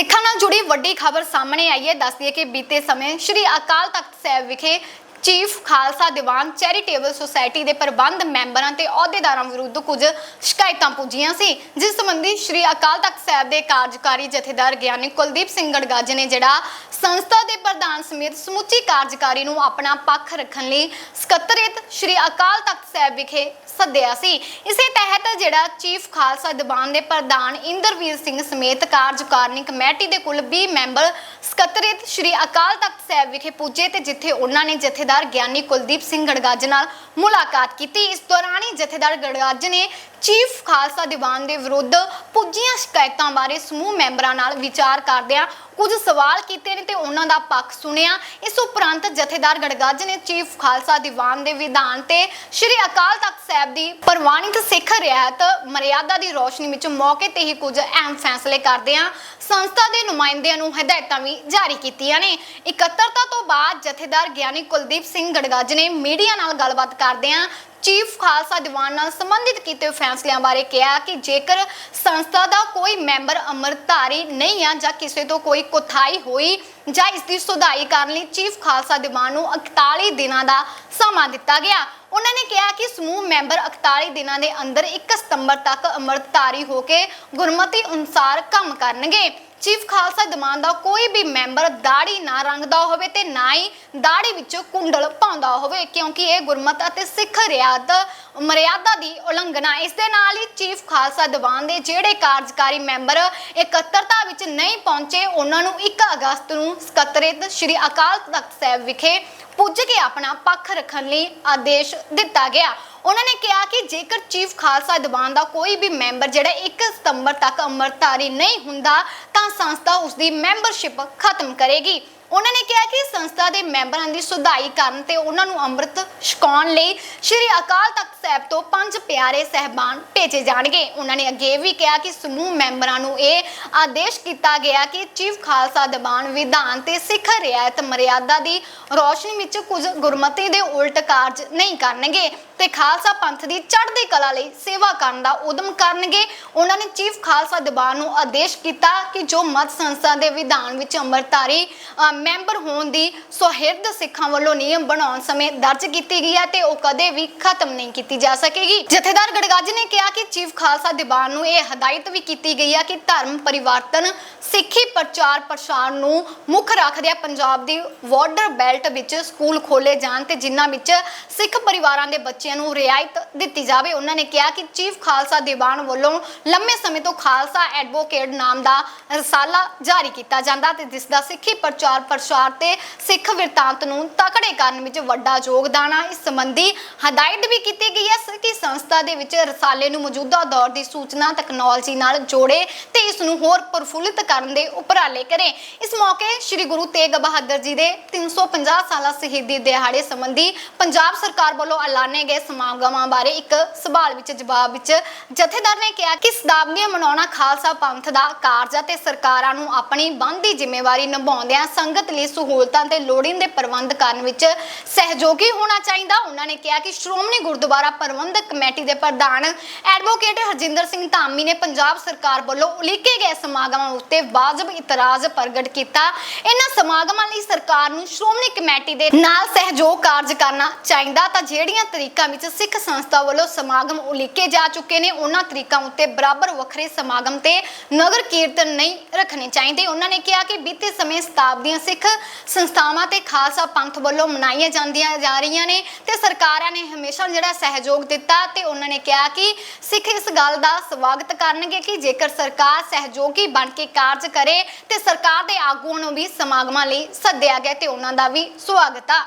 ਸਿੱਖਾਂ ਨਾਲ ਜੁੜੀ ਵੱਡੀ ਖਬਰ ਸਾਹਮਣੇ ਆਈ ਹੈ। ਦੱਸਦੀ ਹੈ ਕਿ ਬੀਤੇ ਸਮੇਂ ਸ਼੍ਰੀ ਅਕਾਲ ਤਖਤ ਸਾਹਿਬ ਵਿਖੇ chief Khalsa Diwan charitable society ਦੇ ਪ੍ਰਬੰਧ ਮੈਂਬਰਾਂ ਤੇ ਅਹੁਦੇਦਾਰਾਂ ਵਿਰੁੱਧ ਕੁਝ ਸ਼ਿਕਾਇਤਾਂ ਪੁੱਜੀਆਂ ਸੀ। ਜਿਸ ਸੰਬੰਧੀ ਸ਼੍ਰੀ ਅਕਾਲ ਤਖਤ ਸਾਹਿਬ ਦੇ ਕਾਰਜਕਾਰੀ ਜਥੇਦਾਰ ਗਿਆਨੀ ਕੁਲਦੀਪ ਸਿੰਘ ਗੜਗਾਜ ਨੇ ਜਿਹੜਾ ਸੰਸਥਾ ਦੇ ਪ੍ਰਧਾਨ ਸਮੇਤ ਸਮੁੱਚੀ ਕਾਰਜਕਾਰੀ ਨੂੰ ਆਪਣਾ ਪੱਖ ਰੱਖਣ ਲਈ ਸਕੱਤਰੇਤ ਸ਼੍ਰੀ ਅਕਾਲ ਤਖਤ ਸਾਹਿਬ ਵਿਖੇ ਸੱਦਿਆ ਸੀ। ਇਸੇ ਤਹਿਤ ਜਿਹੜਾ ਚੀਫ ਖਾਲਸਾ ਦੀਵਾਨ ਦੇ ਪ੍ਰਧਾਨ ਇੰਦਰਵੀਰ ਸਿੰਘ ਸਮੇਤ ਕਾਰਜਕਾਰਨੀ ਕਮੇਟੀ ਦੇ ਕੁੱਲ 20 ਮੈਂਬਰ ਸਕੱਤਰੇਤ ਸ਼੍ਰੀ ਅਕਾਲ ਤਖਤ ਸਾਹਿਬ ਵਿਖੇ ਪੁੱਜੇ ਤੇ ਜਿੱਥੇ ਉਹਨਾਂ ਨੇ ਜਥੇਦਾਰ ਗਿਆਨੀ ਕੁਲਦੀਪ ਸਿੰਘ ਗੜਗੱਜ ਨਾਲ ਮੁਲਾਕਾਤ ਕੀਤੀ। ਇਸ ਦੌਰਾਨ ਹੀ ਜਥੇਦਾਰ ਗੜਗੱਜ ਨੇ ਚੀਫ ਖਾਲਸਾ ਦੀਵਾਨ ਦੇ ਵਿਰੁੱਧ ਪੁੱਜੀਆਂ ਸ਼ਿਕਾਇਤਾਂ ਬਾਰੇ ਸਮੂਹ ਮੈਂਬਰਾਂ ਨਾਲ ਵਿਚਾਰ ਕਰਦਿਆਂ ਕੁਝ ਸਵਾਲ ਕੀਤੇ ਨੇ ਤੇ ਉਹਨਾਂ ਦਾ ਪੱਖ ਸੁਣਿਆ। ਇਸ ਉਪਰੰਤ ਜਥੇਦਾਰ ਗੜਗੱਜ ਨੇ ਚੀਫ ਖਾਲਸਾ ਦੀਵਾਨ ਦੇ ਵਿਧਾਨ ਤੇ ਸ਼੍ਰੀ ਅਕਾਲ ਤਖਤ ਸਾਹਿਬ ਦੀ ਪ੍ਰਵਾਨਿਤ ਸਿੱਖ ਰਿਆਇਤ ਮਰਿਆਦਾ ਦੀ ਰੋਸ਼ਨੀ ਵਿੱਚ ਮੌਕੇ ਤੇ ਹੀ ਕੁਝ ਅਹਿਮ ਫੈਸਲੇ ਕਰਦਿਆਂ ਸੰਸਥਾ ਦੇ ਨੁਮਾਇੰਦਿਆਂ ਨੂੰ ਹਦਾਇਤਾਂ ਵੀ ਜਾਰੀ ਕੀਤੀਆਂ ਨੇ। ਇਕੱਤਰਤਾ ਤੋਂ ਬਾਅਦ ਜਥੇਦਾਰ ਗਿਆਨੀ ਕੁਲਦੀਪ ਸਿੰਘ ਗੜਗੱਜ ਨੇ ਮੀਡੀਆ ਨਾਲ ਗੱਲਬਾਤ ਕਰਦਿਆਂ ਚੀਫ ਖਾਲਸਾ ਦੀਵਾਨ ਨਾਲ ਸੰਬੰਧਿਤ ਕੀਤੇ ਫੈਸਲਿਆਂ ਬਾਰੇ ਕਿਹਾ ਕਿ ਜੇਕਰ ਸੰਸਥਾ ਦਾ ਕੋਈ ਮੈਂਬਰ ਅੰਮ੍ਰਿਤਧਾਰੀ ਨਹੀਂ ਆ ਜਾਂ ਕਿਸੇ ਤੋਂ ਕੋਈ ਕੁਥਾਈ ਹੋਈ ਜਾਂ ਇਸ ਦੀ ਸੁਧਾਈ ਕਰਨ ਲਈ ਚੀਫ ਖਾਲਸਾ ਦੀਵਾਨ ਨੂੰ 41 ਦਿਨਾਂ ਦਾ ਸਮਾਂ ਦਿੱਤਾ ਗਿਆ, ਉਹਨਾਂ ਨੇ ਕਿਹਾ ਕਿ ਸਮੂਹ ਮੈਂਬਰ 41 ਦਿਨਾਂ ਦੇ ਅੰਦਰ 1 ਸਤੰਬਰ ਤੱਕ ਅੰਮ੍ਰਿਤਧਾਰੀ ਹੋ ਕੇ ਗੁਰਮਤੀ ਅਨੁਸਾਰ ਕੰਮ ਕਰਨਗੇ। ਚੀਫ ਖਾਲਸਾ ਦੀਵਾਨ ਦਾ ਕੋਈ ਵੀ ਮੈਂਬਰ ਦਾੜੀ ਨਾ ਰੰਗਦਾ ਹੋਵੇ ਤੇ ਨਾ ਹੀ ਦਾੜੀ ਵਿੱਚ ਕੁੰਡਲ ਪਾਉਂਦਾ ਹੋਵੇ, ਕਿਉਂਕਿ ਇਹ ਗੁਰਮਤ ਅਤੇ ਸਿੱਖ ਰਿਆਤ, ਮਰਿਆਦਾ ਦੀ ਉਲੰਘਣਾ। ਇਸ ਦੇ ਨਾਲ ਹੀ ਚੀਫ ਖਾਲਸਾ ਦੀਵਾਨ ਦੇ ਜਿਹੜੇ ਕਾਰਜਕਾਰੀ ਮੈਂਬਰ ਇਕੱਤਰਤਾ ਵਿੱਚ ਨਹੀਂ ਪਹੁੰਚੇ, ਉਹਨਾਂ ਨੂੰ 1 ਅਗਸਤ ਨੂੰ ਸਕੱਤਰੇਤ ਸ਼੍ਰੀ ਅਕਾਲ ਤਖਤ ਸਾਹਿਬ ਵਿਖੇ ਪੁੱਜ ਕੇ ਆਪਣਾ ਪੱਖ ਰੱਖਣ ਲਈ ਆਦੇਸ਼ ਦਿੱਤਾ ਗਿਆ। ਉਹਨਾਂ ਨੇ ਕਿਹਾ ਕਿ ਜੇਕਰ ਚੀਫ ਖਾਲਸਾ ਦੀਵਾਨ ਦਾ ਕੋਈ ਵੀ ਮੈਂਬਰ ਜਿਹੜਾ 1 ਸਤੰਬਰ ਤੱਕ ਅੰਮ੍ਰਿਤਧਾਰੀ ਨਹੀਂ ਹੁੰਦਾ, ਤਾਂ ਸੰਸਥਾ ਉਸ ਦੀ ਮੈਂਬਰਸ਼ਿਪ ਖਤਮ ਕਰੇਗੀ। ਉਹਨਾਂ ਨੇ ਕਿਹਾ ਕਿ ਸੰਸਥਾ ਦੇ ਮੈਂਬਰਾਂ ਦੀ ਸੁਧਾਈ ਕਰਨ ਤੇ ਉਹਨਾਂ ਨੂੰ ਅੰਮ੍ਰਿਤ ਛਕਾਉਣ ਲਈ ਸ਼੍ਰੀ ਅਕਾਲ ਤਖਤ ਸਾਹਿਬ ਤੋਂ ਪੰਜ ਪਿਆਰੇ ਸਹਿਬਾਨ ਭੇਜੇ ਜਾਣਗੇ। ਉਹਨਾਂ ਨੇ ਅੱਗੇ ਵੀ ਕਿਹਾ ਕਿ ਸਮੂਹ ਮੈਂਬਰਾਂ ਨੂੰ ਇਹ ਆਦੇਸ਼ ਕੀਤਾ ਗਿਆ ਕਿ ਚੀਫ ਖਾਲਸਾ ਦੀਵਾਨ ਵਿਧਾਨ ਤੇ ਸਿੱਖ ਰਿਆਇਤ ਮਰਿਆਦਾ ਦੀ ਰੋਸ਼ਨੀ ਵਿੱਚ ਕੁਝ ਗੁਰਮਤੀ ਦੇ ਉਲਟ ਕਾਰਜ ਨਹੀਂ ਕਰਨਗੇ ਤੇ ਖਾਲਸਾ ਪੰਥ ਦੀ ਚੜ੍ਹਦੀ ਕਲਾ ਲਈ ਸੇਵਾ ਕਰਨ ਦਾ ਉਦਮ ਕਰਨਗੇ। ਉਹਨਾਂ ਨੇ ਚੀਫ ਖਾਲਸਾ ਦੀਵਾਨ ਨੂੰ ਆਦੇਸ਼ ਕੀਤਾ ਕਿ ਜੋ ਮਤ ਸੰਸਥਾ ਦੇ ਵਿਧਾਨ ਵਿੱਚ ਅੰਮ੍ਰਿਤਧਾਰੀ ਮੈਂਬਰ ਹੋਣ ਦੀ ਸੁਹਿਰਦ ਸਿੱਖਾਂ ਵੱਲੋਂ ਨਿਯਮ ਬਣਾਉਣ ਸਮੇਂ ਦਰਜ ਕੀਤੀ ਗਈ ਹੈ ਤੇ ਉਹ ਕਦੇ ਵੀ ਖਤਮ ਨਹੀਂ ਕੀਤੀ ਜਾ ਸਕੇਗੀ। ਜਥੇਦਾਰ ਗੜਗੱਜ ਨੇ ਕਿਹਾ ਕਿ ਚੀਫ ਖਾਲਸਾ ਦੀਵਾਨ ਨੂੰ ਇਹ ਹਦਾਇਤ ਵੀ ਕੀਤੀ ਗਈ ਹੈ ਕਿ ਧਰਮ ਪਰਿਵਰਤਨ, ਸਿੱਖੀ ਪ੍ਰਚਾਰ ਪ੍ਰਸਾਰ ਨੂੰ ਮੁੱਖ ਰੱਖਦਿਆਂ ਪੰਜਾਬ ਦੀ ਬਾਰਡਰ ਬੈਲਟ ਵਿੱਚ ਸਕੂਲ ਖੋਲੇ ਜਾਣ ਤੇ ਜਿਨ੍ਹਾਂ ਵਿੱਚ ਸਿੱਖ ਪਰਿਵਾਰਾਂ ਦੇ ਬੱਚਿਆਂ ਨੂੰ ਰਿਆਇਤ ਦਿੱਤੀ ਜਾਵੇ, ਉਹਨਾਂ ਨੇ ਕਿਹਾ ਕਿ ਚੀਫ ਖਾਲਸਾ ਦੀਵਾਨ ਵੱਲੋਂ ਲੰਮੇ ਸਮੇਂ ਤੋਂ ਖਾਲਸਾ ਐਡਵੋਕੇਟ ਨਾਮ ਦਾ ਰਸਾਲਾ ਜਾਰੀ ਕੀਤਾ ਜਾਂਦਾ ਤੇ ਜਿਸ ਦਾ ਸਿੱਖੀ ਪ੍ਰਚਾਰ ਪ੍ਰਸਾਰ ਤੇ ਸਿੱਖ ਵਿਰਤਾਂਤ ਨੂੰ ਤਕੜੇ ਕਰਨ ਵਿੱਚ ਵੱਡਾ ਯੋਗਦਾਨ ਆ। ਇਸ ਸੰਬੰਧੀ ਹਦਾਇਤ ਵੀ ਕੀਤੀ ਗਈ ਹੈ ਕਿ ਸੰਸਥਾ ਦੇ ਵਿੱਚ ਰਸਾਲੇ ਨੂੰ ਮੌਜੂਦਾ ਦੌਰ ਦੀ ਸੂਚਨਾ ਤਕਨਾਲੋਜੀ ਨਾਲ ਜੋੜੇ ਤੇ ਇਸ ਨੂੰ ਹੋਰ ਪ੍ਰਫੁੱਲਿਤ ਕਰਨ ਦੇ ਉਪਰਾਲੇ ਕਰੇ। ਇਸ ਮੌਕੇ ਸ੍ਰੀ ਗੁਰੂ ਤੇਗ ਬਹਾਦਰ ਜੀ ਦੇ 350 ਸਾਲਾ ਸ਼ਹੀਦੀ ਦਿਹਾੜੇ ਸੰਬੰਧੀ ਪੰਜਾਬ ਸਰਕਾਰ ਵੱਲੋਂ ਐਲਾਨੇ ਗਏ ਸਮਾਗਮਾਂ ਬਾਰੇ ਇੱਕ ਸਵਾਲ ਵਿੱਚ ਜਵਾਬ ਵਿੱਚ ਜਥੇਦਾਰ ਨੇ ਕਿਹਾ ਕਿ ਸਦਾਬਦੀਆਂ ਮਨਾਉਣਾ ਖਾਲਸਾ ਪੰਥ ਦਾ ਕਾਰਜ ਹੈ ਤੇ ਸਰਕਾਰਾਂ ਨੂੰ ਆਪਣੀ ਬਣਦੀ ਜ਼ਿੰਮੇਵਾਰੀ ਨਿਭਾਉਂਦਿਆਂ ਸੰਗਤ ਲਈ ਸਹੂਲਤਾਂ ਤੇ ਲੋੜੀਂਦੇ ਪ੍ਰਬੰਧ ਕਰਨ ਵਿੱਚ ਸਹਿਯੋਗੀ ਹੋਣਾ ਚਾਹੀਦਾ। ਉਹਨਾਂ ਨੇ ਕਿਹਾ ਕਿ ਸ਼੍ਰੋਮਣੀ ਗੁਰਦੁਆਰਾ ਪ੍ਰਬੰਧਕ ਕਮੇਟੀ ਦੇ ਪ੍ਰਧਾਨ ਐਡਵੋਕੇਟ ਹਰਜਿੰਦਰ ਸਿੰਘ ਧਾਮੀ ਨੇ ਪੰਜਾਬ ਸਰਕਾਰ ਵੱਲੋਂ ਉਲੀਕੇ ਗਏ ਸਮਾਗਮਾਂ ਉੱਤੇ ਵਾਜਬ ਇਤਰਾਜ਼ ਪ੍ਰਗਟ ਕੀਤਾ। ਇਹਨਾਂ ਸਮਾਗਮਾਂ ਲਈ ਸਰਕਾਰ ਨੂੰ ਸ਼੍ਰੋਮਣੀ ਕਮੇਟੀ ਦੇ ਨਾਲ ਸਹਿਯੋਗ ਕਾਰਜ ਕਰਨਾ ਚਾਹੀਦਾ। ਤਾਂ ਜਿਹੜੀਆਂ ਤਰੀਕਾਂ ਵਿੱਚ ਸਿੱਖ ਸੰਸਥਾ ਵੱਲੋਂ ਸਮਾਗਮ ਉਲੀਕੇ ਜਾ ਚੁੱਕੇ ਨੇ, ਉਹਨਾਂ ਤਰੀਕਾਂ ਉੱਤੇ ਬਰਾਬਰ ਵੱਖਰੇ ਸਮਾਗਮ ਤੇ ਨਗਰ ਕੀਰਤਨ ਨਹੀਂ ਰੱਖਣੇ ਚਾਹੀਦੇ। ਉਹਨਾਂ ਨੇ ਕਿਹਾ ਕਿ ਬੀਤੇ ਸਮੇਂ ਸ਼ਤਾਬਦੀਆਂ ਸਿੱਖ ਸੰਸਥਾਵਾਂ ਤੇ ਖਾਲਸਾ ਪੰਥ ਵੱਲੋਂ ਮਨਾਈਆਂ ਜਾਂਦੀਆਂ ਜਾ ਰਹੀਆਂ ਨੇ ਤੇ ਸਰਕਾਰਾਂ ਨੇ ਹਮੇਸ਼ਾ ਜਿਹੜਾ ਸਹਿਯੋਗ ਦਿੱਤਾ ਤੇ ਉਹਨਾਂ ਨੇ ਕਿਹਾ ਕਿ ਸਿੱਖ ਇਸ ਗੱਲ ਦਾ ਸਵਾਗਤ ਕਰਨਗੇ ਕਿ ਜੇਕਰ ਸਰਕਾਰ ਸਹਿਯੋਗੀ ਬਣ ਕੇ ਕਾਰਜ ਕਰੇ ਤੇ ਸਰਕਾਰ ਦੇ ਆਗੂਆਂ ਨੂੰ ਵੀ ਸਮਾਗਮਾਂ ਲਈ ਸੱਦਿਆ ਗਿਆ ਤੇ ਉਹਨਾਂ ਦਾ ਵੀ ਸਵਾਗਤ ਆ।